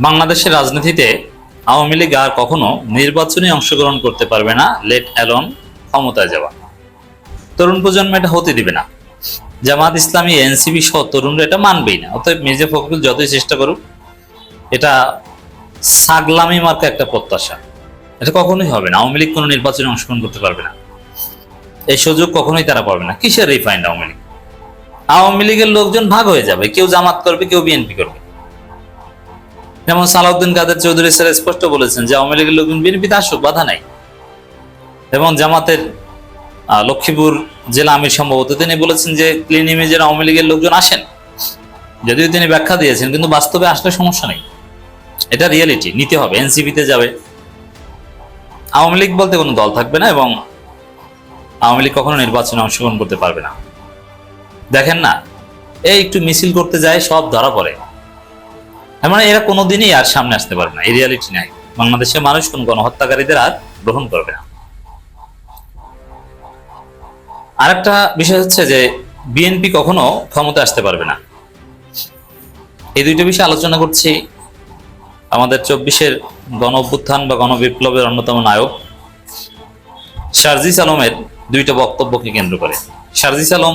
বাংলাদেশের রাজনীতিতে আওয়ামী লীগ আর কখনো নির্বাচনে অংশগ্রহণ করতে পারবে না, লেট অ্যালন ক্ষমতায় যাওয়া। তরুণ প্রজন্ম এটা হতে দিবে না। জামাত ইসলামী এনসিবি সহ তরুণরা এটা মানবেই না। অতএব মির্জা ফখরুল যতই চেষ্টা করুক, এটা সাগলামি মার্কা একটা প্রত্যাশা। এটা কখনোই হবে না। আওয়ামী লীগ কোনো নির্বাচনে অংশগ্রহণ করতে পারবে না। এই সুযোগ কখনোই তারা পাবে না। কিসের রিফাইন্ড আওয়ামী লীগ? আওয়ামী লীগের লোকজন ভাগ হয়ে যাবে। কেউ জামাত করবে, কেউ বিএনপি করবে। যেমন সালাউদ্দিন কাদের চৌধুরী স্যার স্পষ্ট বলেছেন যে আওয়ামী লীগের লোকজন বিএনপিতে আসুক, বাধা নাই। এবং জামাতের লক্ষ্মীপুর জেলা আমির সম্ভবত, তিনি বলেছেন যে ক্লিন ইমেজের আওয়ামী লীগের লোকজন আসেন। যদিও তিনি ব্যাখ্যা দিয়েছেন, কিন্তু বাস্তবে আসলে সমস্যা নেই। এটা রিয়েলিটি নিতে হবে, এনসিপিতে যাবে। আওয়ামী লীগ বলতে কোনো দল থাকবে না এবং আওয়ামী লীগ কখনো নির্বাচনে অংশগ্রহণ করতে পারবে না। দেখেন না, এই একটু মিছিল করতে যায়, সব ধরা পড়ে। মানে এরা কোনোদিনই আর সামনে আসতে পারবে না, এই রিয়ালিটি নাই। বাংলাদেশের মানুষ কোন গণহত্যাকারীদের আর গ্রহণ করবে না। আরেকটা বিষয় হচ্ছে যে বিএনপি কখনো ক্ষমতা আসতে পারবে না। এই দুইটা বিষয়ে আলোচনা করছি। আমাদের চব্বিশের গণ অভ্যুত্থান বা গণবিপ্লবের অন্যতম নায়ক শারজিস আলমের দুইটা বক্তব্যকে কেন্দ্র করে। শারজিস আলম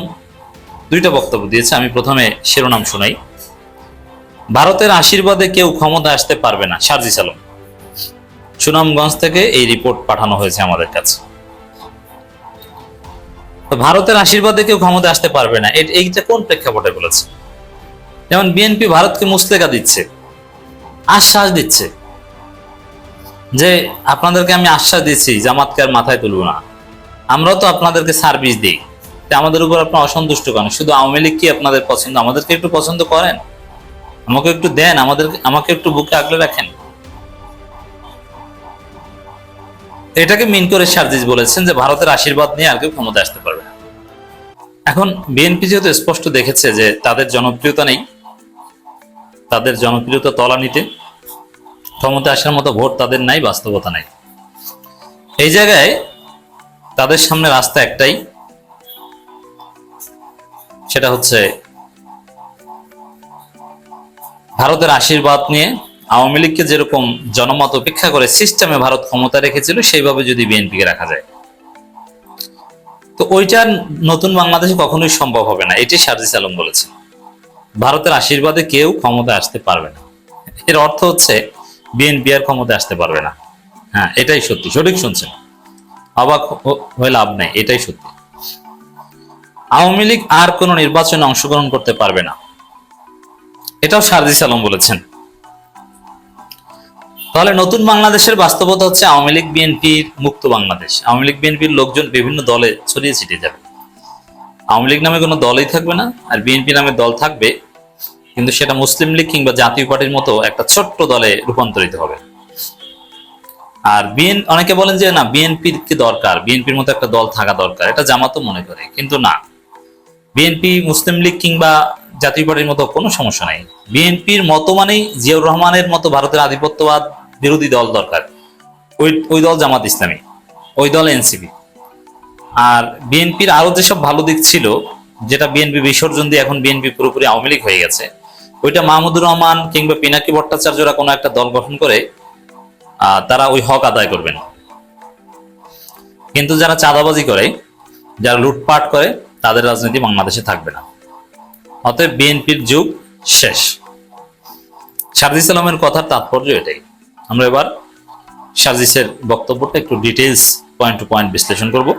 দুইটা বক্তব্য দিয়েছে, আমি প্রথমে শিরোনাম শোনাই। ভারতের আশীর্বাদে কেউ ক্ষমতা আসতে পারবে না শারজিস আলম সুনামগঞ্জ থেকে এই রিপোর্ট পাঠানো হয়েছে আমাদের কাছে। ভারতের আশীর্বাদে কেউ ক্ষমতা আসতে পারবে না এইটা কোন প্রেক্ষাপটে বলেছে? যেমন বিএনপি ভারতকে মুসলেকা দিচ্ছে, আশ্বাস দিচ্ছে, যে আপনাদেরকে আমি আশ্বাস দিচ্ছি জামাতকে আর মাথায় তুলব না। আমরাও তো আপনাদেরকে সার্ভিস দিই আমাদের উপর আপনার অসন্তুষ্ট কেন? শুধু আওয়ামী লীগ কি আপনাদের পছন্দ? আমাদেরকে একটু পছন্দ করেন? আমাকে একটু দেন, আমাদের, আমাকে একটু বুকে আগলে রাখেন। এটাকে মিন করে সার্জিস বলেছেন যে ভারতের আশীর্বাদ নিয়ে আর কেউ ক্ষমতা আসতে পারবে এখন বিএনপি যেহেতু স্পষ্ট দেখেছে যে তাদের জনপ্রিয়তা নেই, তাদের জনপ্রিয়তা তলানিতে ক্ষমতা আসার মতো ভোট তাদের নাই, বাস্তবতা নাই। এই জায়গায় তাদের সামনে রাস্তা একটাই, সেটা হচ্ছে ভারতের আশীর্বাদ নিয়ে আওয়ামী লীগকে যেরকম জনমত উপেক্ষা করে সিস্টেমে ভারত ক্ষমতা রেখেছিল, সেইভাবে যদি বিএনপিকে রাখা যায়। তো ওইটা নতুন বাংলাদেশে কখনোই সম্ভব হবে না এটি সার্জিস আলম বলেছেন। ভারতের আশীর্বাদে কেউ ক্ষমতা আসতে পারবে না। এর অর্থ হচ্ছে বিএনপি আর ক্ষমতা আসতে পারবে না। হ্যাঁ এটাই সত্যি, সঠিক শুনছেন। অবাক হয়ে লাভ নেই, এটাই সত্যি। আওয়ামী লীগ আর কোনো নির্বাচনে অংশগ্রহণ করতে পারবে না। এটাও সারদিস আলম বলেছেন। তাহলে নতুন বাংলাদেশের বাস্তবতা হচ্ছে আওয়ামী লীগ বিএনপির মুক্ত বাংলাদেশ। আওয়ামী লীগ, বিএনপির লোকজন বিভিন্ন দলে ছড়িয়ে ছিটিয়ে যাবে। আওয়ামী লীগ নামে কোনো দলই থাকবে না, আর বিএনপি নামে দল থাকবে, কিন্তু সেটা মুসলিম লীগ কিংবা জাতীয় পার্টির মতো একটা ছোট্ট দলে রূপান্তরিত হবে। আর বিএন, অনেকে বলেন যে না, বিএনপির কি দরকার? বিএনপির মতো একটা দল থাকা দরকার, এটা জামাতও মনে করে, কিন্তু না। বিএনপি, মুসলিম লীগ কিংবা জাতীয় পার্টির মতো কোনো সমস্যা নাই। বিএনপির মতো মানেই জিয়াউর রহমানের মতো ভারতের আধিপত্যবাদ বিরোধী দল দরকার। ওই ওই দল জামাত ইসলামী, ওই দল এনসিপি। আর বিএনপির আরও যেসব ভালো দিক ছিল, যেটা বিএনপি বিসর্জন দিয়ে এখন বিএনপি পুরোপুরি আওয়ামী লীগ হয়ে গেছে, ওইটা মাহমুদুর রহমান কিংবা পিনাকি ভট্টাচার্যরা কোনো একটা দল গঠন করে তারা ওই হক আদায় করবেন। কিন্তু যারা চাঁদাবাজি করে, যারা লুটপাট করে, তাদের রাজনীতি বাংলাদেশে থাকবে না। অতএব বিএনপির যুগ শেষ। সারজিস আলমের কথার তাৎপর্য এটাই। আমরা এবার সারজিসের বক্তব্যটা একটু ডিটেলস পয়েন্ট টু পয়েন্ট বিশ্লেষণ করব।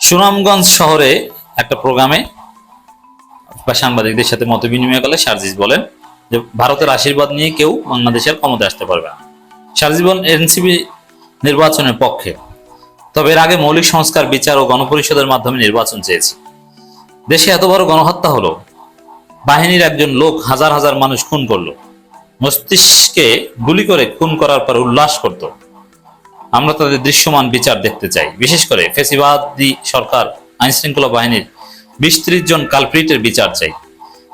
সুনামগঞ্জ শহরে একটা প্রোগ্রামে বা সাংবাদিকদের সাথে মত বিনিময় করলে সার্জিস বলেন যে, ভারতের আশীর্বাদ নিয়ে কেউ বাংলাদেশের ক্ষমতা আসতে পারবে না। সার্জিস বলেন, এনসিপি নির্বাচনের পক্ষে। তবে এর আগে মৌলিক সংস্কার, বিচার ও গণপরিষদের মাধ্যমে নির্বাচন চেয়েছি। দেশে এত বড় গণহত্যা হলো? বাহিনীর একজন লোক হাজার হাজার মানুষ খুন করল। মস্তিষ্কে গুলি করে খুন করার পর উল্লাস করত। আমরা তাদের দৃশ্যমান বিচার দেখতে চাই। বিশেষ করে ফেসিবাদী সরকার আইন শৃঙ্খলা বাহিনীর বিশ ত্রিশ জন কালপ্রিটের বিচার চাই।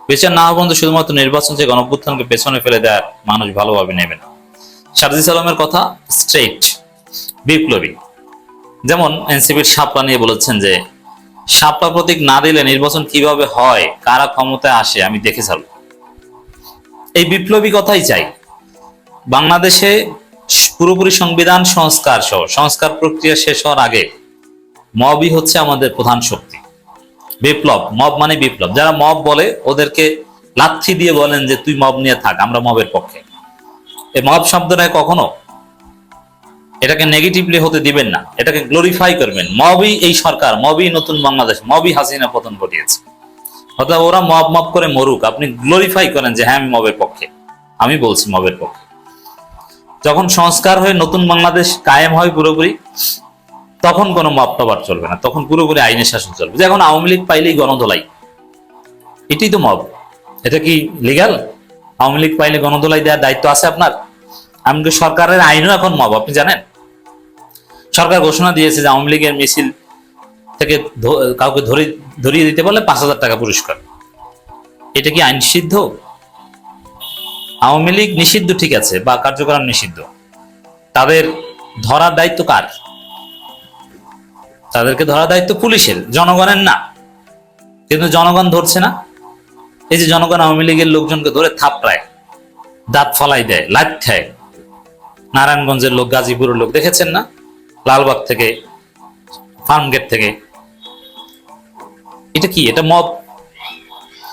বিচার না হওয়া শুধুমাত্র নির্বাচন যে গণভ্যুত্থানকে পেছনে ফেলে দেয় মানুষ ভালোভাবে নেবে না। সারজিস আলমের কথা স্ট্রেট বিপ্লবী। যেমন এনসিপির শাপলা নিয়ে বলেছেন যে শাপলা প্রতীক না দিলে নির্বাচন কীভাবে হয়? কারা ক্ষমতায় আসে? আমি দেখে ছাড়ব। এই বিপ্লবী কথাই চাই। বাংলাদেশে পুরোপুরি সংবিধান সংস্কার সহ, সংস্কার প্রক্রিয়া শেষ হওয়ার আগে মবই হচ্ছে আমাদের প্রধান শক্তি। বিপ্লব, মব মানে বিপ্লব। যারা মব বলে, ওদেরকে লাথি দিয়ে বলেন যে, তুই মব নিয়ে থাক, আমরা মবের পক্ষে। এই মব শব্দটা কখনো এটাকে নেগেটিভলি হতে দিবেন না। এটাকে গ্লোরিফাই করবেন। মবই এই সরকার, মবই নতুন বাংলাদেশ, মবই হাসিনা পতন ঘটিয়েছে। অর্থাৎ ওরা মব মব করে মরুক। আপনি গ্লোরিফাই করেন যে হ্যাঁ আমি মবের পক্ষে। আমি বলছি মবের পক্ষে। যখন সংস্কার হয়ে নতুন বাংলাদেশ কায়েম হয় পুরোপুরি, তখন কোনো মব টবার চলবে না। তখন পুরোপুরি আইনের শাসন চলবে। যে এখন আওয়ামী লীগ পাইলেই গণদোলাই এটাই তো মব। এটা কি লিগাল আওয়ামী লীগ পাইলে গণদোলাই দেওয়ার দায়িত্ব আছে আপনার? এমনকি সরকারের আইনও এখন মব, আপনি জানেন? সরকার ঘোষণা দিয়েছে যে আওয়ামী লীগের মিছিল থেকে কাউকে ধরে, ধরিয়ে দিতে পারলে পাঁচ হাজার টাকা পুরস্কার। এটা কি আইন সিদ্ধ? আওয়ামী লীগ নিষিদ্ধ ঠিক আছে বা কার্যক্রম নিষিদ্ধ। তাদের ধরার দায়িত্ব কার? তাদেরকে ধরার দায়িত্ব পুলিশের, জনগণের না। কিন্তু জনগণ ধরছে না। এই যে জনগণ আওয়ামী লীগের লোকজনকে ধরে থাপড়ায়, দাঁত ফলাই দেয় লাইট খায় নারায়ণগঞ্জের লোক, গাজীপুরের লোক, দেখেছেন না? লালবাগ থেকে ফার্ম গেট থেকে। এটা কি? এটা মব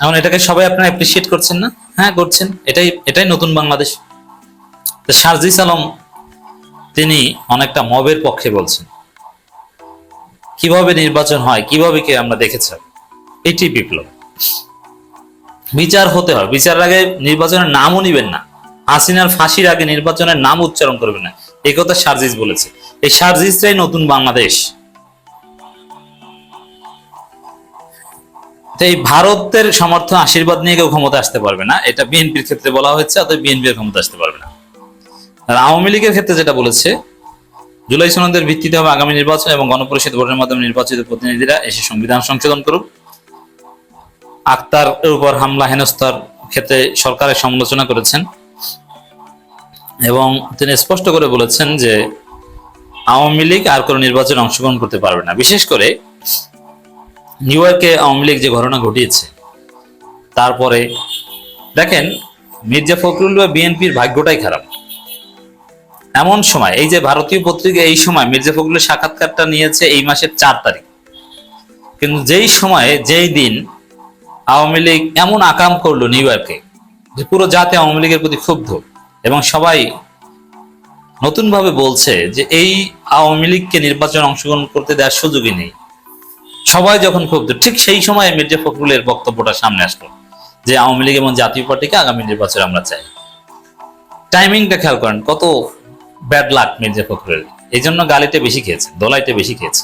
এখন এটাকে সবাই আপনারা অ্যাপ্রিসিয়েট করছেন না? হ্যাঁ করছেন। এটাই এটাই নতুন বাংলাদেশ। তো শারজিস আলম, তিনি অনেকটা মবের পক্ষে বলছেন। কীভাবে নির্বাচন হয়, কীভাবে কে আমরা দেখেছি? এটি বিপ্লব। বিচার হতে হয়। বিচারের আগে নির্বাচনের নামও নিবেন না। হাসিনার ফাঁসির আগে নির্বাচনের নাম উচ্চারণ করবে না। এই কথা সার্জিস বলেছে। এই সার্জিসটাই নতুন বাংলাদেশ। এই ভারতের সমর্থন, আশীর্বাদ নিয়ে কেউ ক্ষমতা আসতে পারবে না। এটা বিএনপির ক্ষেত্রে বলা হয়েছে, অতএব বিএনপির ক্ষমতা আসতে পারবে না। আর আওয়ামী লীগের ক্ষেত্রে যেটা বলেছে, জুলাই সনদের ভিত্তিতে হবে আগামী নির্বাচন এবং গণপরিষদ ভোটের মাধ্যমে নির্বাচিত প্রতিনিধিরা এসে সংবিধান সংশোধন করুক। আক্তার উপর হামলা, হেনস্থার ক্ষেত্রে সরকারের সমালোচনা করেছেন। এবং তিনি স্পষ্ট করে বলেছেন যে আওয়ামী লীগ আর কোনো নির্বাচনে অংশগ্রহণ করতে পারবে না। বিশেষ করে নিউ ইয়র্কে আওয়ামী লীগ যে ঘটনা ঘটিয়েছে, তারপরে দেখেন মির্জা ফখরুল বা বিএনপির ভাগ্যটাই খারাপ। এমন সময়, এই যে ভারতীয় পত্রিকা এই সময় মির্জা ফখরুলের সাক্ষাৎকারটা নিয়েছে এই মাসের চার তারিখ। কিন্তু যেই সময়ে, যেই দিন আওয়ামী লীগ এমন আকাম করল নিউ ইয়র্কে যে পুরো জাতি আওয়ামী লীগের প্রতি ক্ষুব্ধ। এবং সবাই নতুনভাবে বলছে যে এই আওয়ামী লীগকে নির্বাচনে অংশগ্রহণ করতে দেওয়ার সুযোগই নেই। সবাই যখন ক্ষুব্ধ, ঠিক সেই সময় মির্জা ফখরুলের বক্তব্যটা সামনে আসলো যে আওয়ামী লীগ এবং জাতীয় পার্টিকে আগামী নির্বাচনে আমরা চাই। টাইমিংটা খেয়াল করেন, কত ব্যাড লাক মির্জা ফখরুলের। এই জন্য গালিতে বেশি খেয়েছে দোলাইতে বেশি খেয়েছে।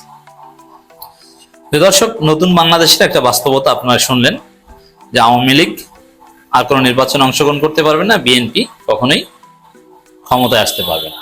দর্শক, নতুন বাংলাদেশের একটা বাস্তবতা আপনারা শুনলেন যে আওয়ামী লীগ আর কোনো নির্বাচনে অংশগ্রহণ করতে পারবে না, বিএনপি কখনোই ক্ষমতায় আসতে পারবে না।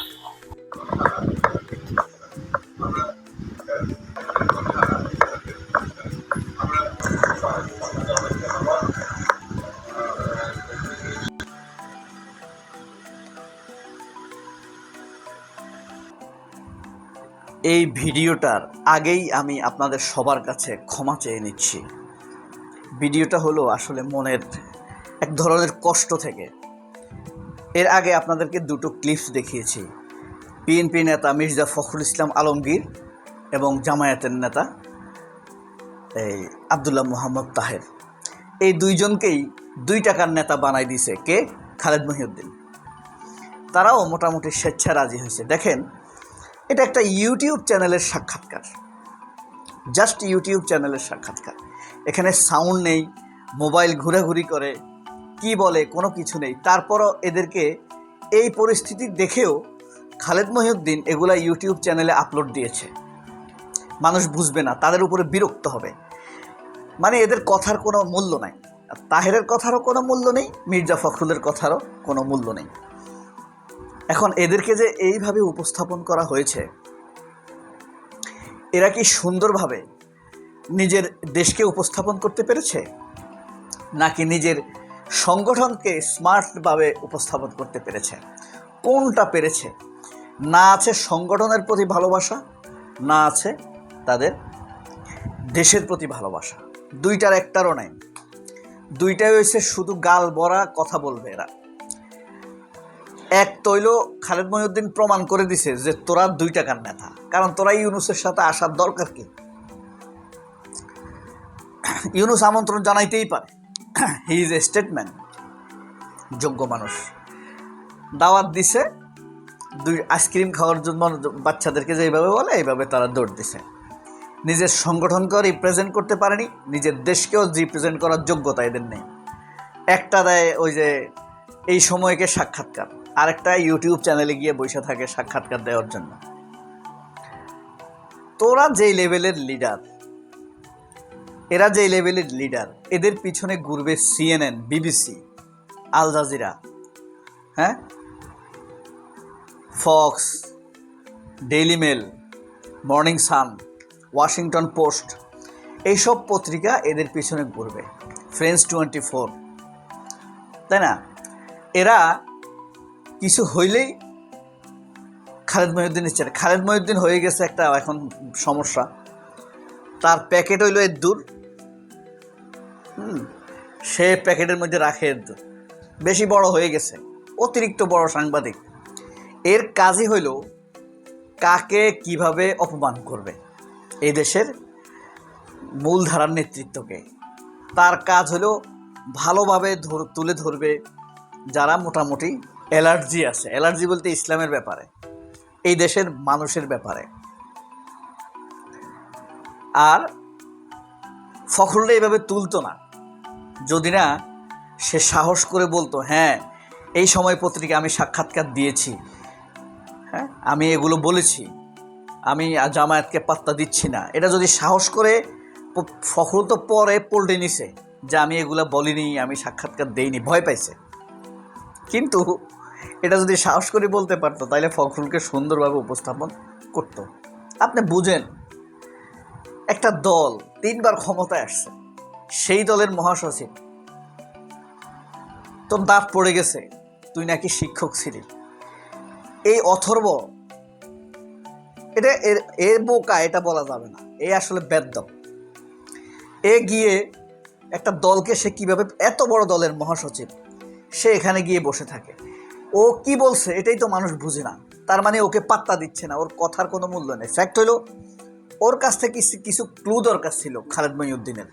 এই ভিডিওটার আগেই আমি আপনাদের সবার কাছে ক্ষমা চেয়ে নিচ্ছি। ভিডিওটা হলো আসলে মনের এক ধরনের কষ্ট থেকে। এর আগে আপনাদেরকে দুটো ক্লিপস দেখিয়েছি। বিএনপি নেতা মির্জা ফখরুল ইসলাম আলমগীর এবং জামায়াতের নেতা, এই আবদুল্লাহ মোহাম্মদ তাহের। এই দুইজনকেই দুই টাকার নেতা বানাই দিছে কে? খালেদ মহিউদ্দিন। তারাও মোটামুটি স্বেচ্ছা রাজি হয়েছে। দেখেন, এটা একটা ইউটিউব চ্যানেলের সাক্ষাৎকার। জাস্ট ইউটিউব চ্যানেলের সাক্ষাৎকার। এখানে সাউন্ড নেই মোবাইল ঘোরাঘুরি করে কি বলে কোনো কিছু নেই। তারপরও এদেরকে এই পরিস্থিতি দেখেও খালেদ মহিউদ্দিন এগুলা ইউটিউব চ্যানেলে আপলোড দিয়েছে। মানুষ বুঝবে না, তাদের উপরে বিরক্ত হবে। মানে এদের কথার কোনো মূল্য নাই। তাহেরের কথারও কোনো মূল্য নেই, মির্জা ফখরুলের কথারও কোনো মূল্য নেই। এখন এদেরকে যে এইভাবে উপস্থাপন করা হয়েছে, এরা কি সুন্দরভাবে নিজের দেশকে উপস্থাপন করতে পেরেছে? নাকি নিজের সংগঠনকে স্মার্টভাবে উপস্থাপন করতে পেরেছে। কোনটা পেরেছে? না আছে সংগঠনের প্রতি ভালোবাসা, না আছে তাদের দেশের প্রতি ভালোবাসা। দুইটার একটারও নাই। দুইটাই হয়েছে শুধু গাল বরা কথা বলবে এরা। এক তৈল খালেদ মহিউদ্দিন প্রমাণ করে দিছে যে তোরা দুই টাকার নেতা। কারণ তোরা ইউনুসের সাথে আসার দরকার কি? ইউনুস আমন্ত্রণ জানাইতেই পারে। হি ইজ এ স্টেটমেন্ট যোগ্য মানুষ। দাওয়াত দিছে, দুই আইসক্রিম খাওয়ার জন্য বাচ্চাদেরকে যেভাবে বলে, এইভাবে তারা দৌড় দিছে। নিজের সংগঠনকেও রিপ্রেজেন্ট করতে পারেনি, নিজের দেশকেও রিপ্রেজেন্ট করার যোগ্যতা এদের নেই। একটা দেয় ওই যে, এই সময়কে সাক্ষাৎকার, আরেকটা ইউটিউব চ্যানেলে গিয়ে বসে থাকে সাক্ষাৎকার দেওয়ার জন্য। তোরা যেই লেভেলের লিডার এরা যে লেভেলের লিডার এদের পিছনে ঘুরবে সিএনএন বিবিসি আল জাজিরা হ্যাঁ? Fox Daily Mail Morning Sun Washington Post এইসব পত্রিকা এদের পিছনে ঘুরবে। ফ্রেন্স টোয়েন্টি ফোর তাই না? এরা কিছু হইলেই খালেদ মহিউদ্দিন ইচ্ছে খালেদ মহিউদ্দিন হয়ে গেছে একটা এখন সমস্যা। তার প্যাকেট হইল এর দূর হুম, সে প্যাকেটের মধ্যে রাখে এর দূর বেশি বড় হয়ে গেছে, অতিরিক্ত বড় সাংবাদিক। এর কাজই হইল কাকে কীভাবে অপমান করবে এই দেশের মূলধারার নেতৃত্বকে। তার কাজ হলো ভালোভাবে তুলে ধরবে যারা মোটামুটি অ্যালার্জি আছে। অ্যালার্জি বলতে ইসলামের ব্যাপারে, এই দেশের মানুষের ব্যাপারে। আর ফখরুলটা এইভাবে তুলতো না। যদি না সে সাহস করে বলতো হ্যাঁ এই সময় পত্রিকা আমি সাক্ষাৎকার দিয়েছি। হ্যাঁ আমি এগুলো বলেছি। আমি জামায়াতকে পাত্তা দিচ্ছি না। এটা যদি সাহস করে ফখরুল তো পরে পল্টে নিছে যে, আমি এগুলো বলিনি, আমি সাক্ষাৎকার দেইনি। ভয় পাইছে। কিন্তু এটা যদি সাহস করে বলতে পারতো তাহলে ফখরুলকে সুন্দরভাবে উপস্থাপন করতো। আপনি বুঝেন একটা দল তিনবার ক্ষমতায় আসছে। সেই দলের মহাসচিব। তোর দাঁত পড়ে গেছে, তুই নাকি শিক্ষক ছিলি। এই অথর্ব, এটা এর বোকা এটা বলা যাবে না। এ আসলে বেদ্য। এ গিয়ে একটা দলকে সে কীভাবে, এত বড় দলের মহাসচিব, সে এখানে গিয়ে বসে থাকে। ও কি বলছে এটাই তো মানুষ বুঝে না। তার মানে ওকে পাত্তা দিচ্ছে না, ওর কথার কোনো মূল্য নেই। ফ্যাক্ট হলো ওর কাছ থেকে কিছু- ক্লু দরকার ছিল খালেদ মহিউদ্দিনের।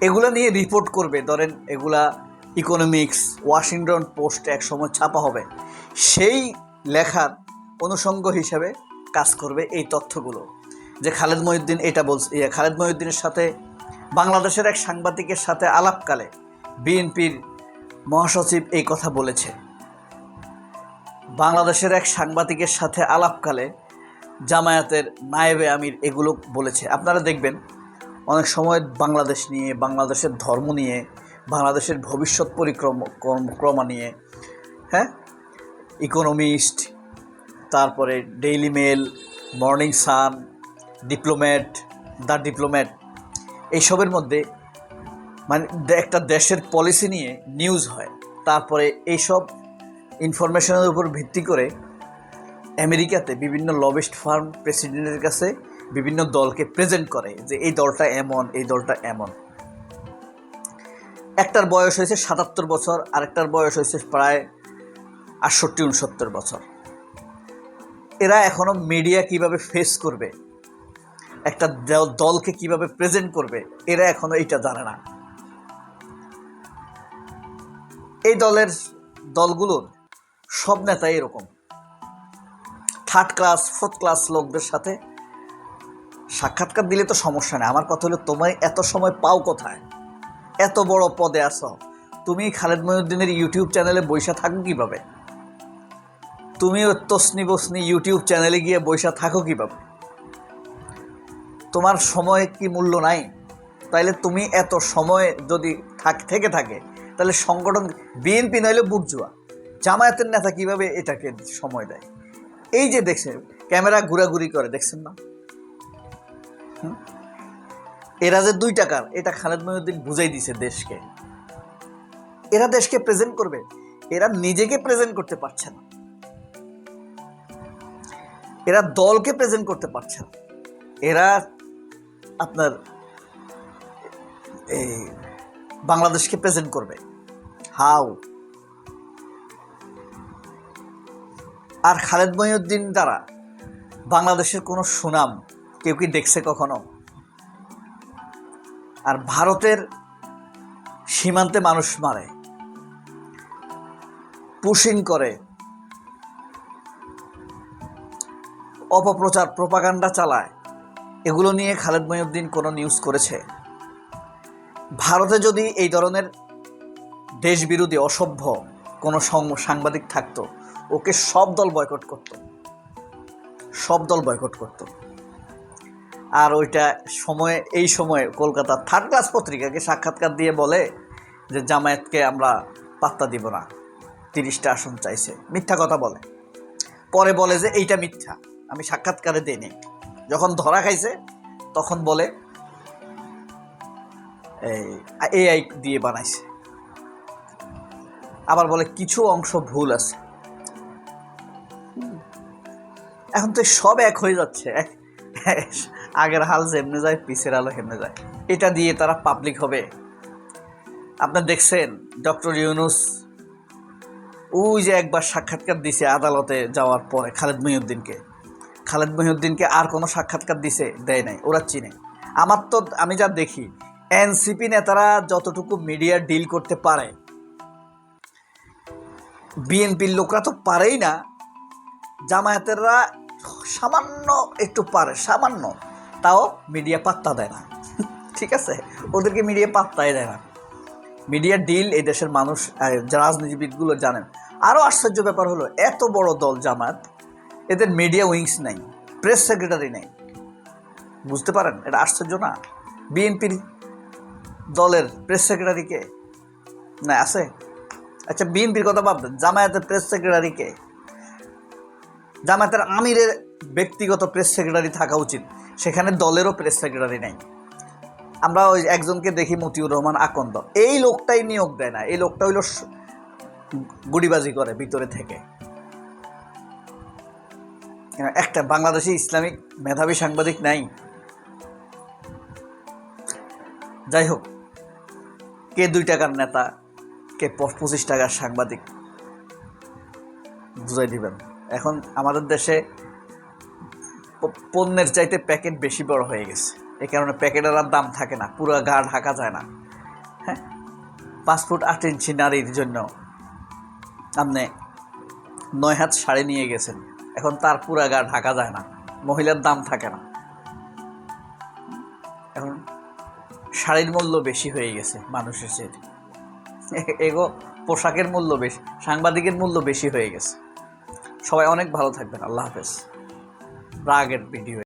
এগুলো নিয়ে রিপোর্ট করবে। ধরেন এগুলা ইকোনমিক্স ওয়াশিংটন পোস্ট এক সময় ছাপা হবে। সেই লেখার অনুষঙ্গ হিসাবে কাজ করবে এই তথ্যগুলো। যে খালেদ মহিউদ্দিন এটা বলছে ইয়ে, খালেদ মহিউদ্দিনের সাথে বাংলাদেশের এক সাংবাদিকের সাথে আলাপকালে বিএনপির মহাসচিব এই কথা বলেছে। বাংলাদেশের এক সাংবাদিকের সাথে আলাপকালে জামায়াতের নায়েবে আমির এগুলো বলেছে। আপনারা দেখবেন, অনেক সময় বাংলাদেশ নিয়ে, বাংলাদেশের ধর্ম নিয়ে, বাংলাদেশের ভবিষ্যৎ পরিক্রম, ক্রম- ক্রমা নিয়ে হ্যাঁ? ইকোনমিস্ট তারপরে Daily Mail Morning Sun Diplomat the Diplomat এইসবের মধ্যে মানে একটা দেশের পলিসি নিয়ে নিউজ হয়। তারপরে এইসব ইনফরমেশনের উপর ভিত্তি করে আমেরিকাতে বিভিন্ন লবেস্ট ফার্ম প্রেসিডেন্টের কাছে বিভিন্ন দলকে প্রেজেন্ট করে যে এই দলটা এমন, এই দলটা এমন। একটার বয়স হয়েছে সাতাত্তর বছর, আরেকটার বয়স হয়েছে প্রায় আটষট্টি, উনসত্তর বছর। এরা এখনও মিডিয়া কীভাবে ফেস করবে, একটা দল- দলকে কীভাবে প্রেজেন্ট করবে, এরা এখনও এইটা জানে না। এই দলের দলগুলোর সব নেতাই এরকম। থার্ড ক্লাস ফোর্থ ক্লাস লোকদের সাথে সাক্ষাৎকার দিলে তো সমস্যা নেই। আমার কথা হলো, তোমায় এত সময় পাও কোথায়? এত বড় পদে আসো তুমি খালেদ মহিউদ্দিনের ইউটিউব চ্যানেলে বৈশা থাকো কীভাবে? তুমি তসনি বসনি ইউটিউব চ্যানেলে গিয়ে বৈশা থাকো কীভাবে? তোমার সময় কি মূল্য নাই? তাইলে তুমি এত সময় যদি থাক, থেকে থাকে তাহলে সংগঠন, বিএনপি নইলে বুটজুয়া জামায়াতের নেতা কীভাবে এটাকে সময় দেয়? এই যে দেখছেন, ক্যামেরা ঘোরাঘুরি করে, দেখছেন না? এরা যে দুই টাকার এটা খালেদ মহিউদ্দিন বুঝাই দিছে দেশকে। এরা দেশকে প্রেজেন্ট করবে, এরা নিজেকে প্রেজেন্ট করতে পারছে না। এরা দলকে প্রেজেন্ট করতে পারছে না। এরা আপনার এই বাংলাদেশকে প্রেজেন্ট করবে। হাউ আর খালেদ মহিউদ্দিন দ্বারা বাংলাদেশের কোনো সুনাম কেউ কি দেখছে কখনো? আর ভারতের সীমান্তে মানুষ মারে, পুশিং করে, অপপ্রচার, প্রপাগান্ডা চালায়, এগুলো নিয়ে খালেদ মহিউদ্দিন কোনো নিউজ করেছে? ভারতে যদি এই ধরনের দেশবিরোধী, অসভ্য কোনো সাংবাদিক থাকতো ওকে সব দল বয়কট করত। সব দল বয়কট করত। আর ওইটা সময়ে, এই সময়ে কলকাতা থার্ড ক্লাস পত্রিকাকে সাক্ষাৎকার দিয়ে বলে যে, জামায়াতকে আমরা পাত্তা দিব না। তিরিশটা আসন চাইছে। মিথ্যা কথা বলে। পরে বলে যে, এইটা মিথ্যা। আমি সাক্ষাৎকারে দিইনি। যখন ধরা খাইছে, তখন বলে, এই এআই দিয়ে বানাইছে। আবার বলে, কিছু অংশ ভুল আছে। এখন তো সব এক হয়ে যাচ্ছে। আগের হাল যেমনে যায়, পিছের আলো হেমনে যায়। এটা দিয়ে তারা পাবলিক হবে। আপনার দেখছেন ডক্টর ইউনুস ওই যে একবার সাক্ষাৎকার দিছে আদালতে যাওয়ার পরে খালেদ মহিউদ্দিনকে। খালেদ মহিউদ্দিনকে আর কোনো সাক্ষাৎকার দিছে, দেয় নাই, ওরা চিনে। আমার তো, আমি যা দেখি, এনসিপি নেতারা যতটুকু মিডিয়া ডিল করতে পারে, বিএনপির লোকরা তো পারেই না। জামায়াতেররা সামান্য একটু পারে, সামান্য। তাও মিডিয়া পাত্তা দেয় না। ঠিক আছে? ওদেরকে মিডিয়া পাত্তাই দেয় না। মিডিয়া ডিল এই দেশের মানুষ রাজনীতিবিদগুলো জানেন। আরও আশ্চর্য ব্যাপার হলো, এত বড় দল জামাত এদের মিডিয়া উইংস নাই প্রেস সেক্রেটারি নেই। বুঝতে পারেন? এটা আশ্চর্য না? বিএনপির দলের প্রেস সেক্রেটারিকে না, আছে? আচ্ছা বিএনপির কথা দেন জামায়াতের প্রেস সেক্রেটারি কে জামায়াতের আমিরের ব্যক্তিগত প্রেস সেক্রেটারি থাকা উচিত। সেখানে দলেরও প্রেস সেক্রেটারি নেই। আমরা ওই একজনকে দেখি মতিউর রহমান আকন্দ। এই লোকটাই নিয়োগ দেয় না। এই লোকটা হইল গুড়িবাজি করে ভিতরে থেকে। একটা বাংলাদেশি ইসলামিক মেধাবী সাংবাদিক নাই। যাই হোক, কে দুই টাকার নেতা, কে পঁচিশ টাকার সাংবাদিক, বুঝাই দিবেন। এখন আমাদের দেশে পণ্যের চাইতে প্যাকেট বেশি বড় হয়ে গেছে। এই কারণে প্যাকেটের আর দাম থাকে না, পুরো গা ঢাকা যায় না। হ্যাঁ? পাঁচ ফুট আট ইঞ্চি নারীর জন্য আপনি নয় হাত শাড়ি নিয়ে গেছেন। এখন তার পুরা গা ঢাকা যায় না, মহিলার দাম থাকে না। এখন শাড়ির মূল্য বেশি হয়ে গেছে মানুষের চেয়ে। এগো পোশাকের মূল্য বেশি, সাংবাদিকের মূল্য বেশি হয়ে গেছে। সবাই অনেক ভালো থাকবেন আল্লাহ হাফেজ। রাগের ভিডিও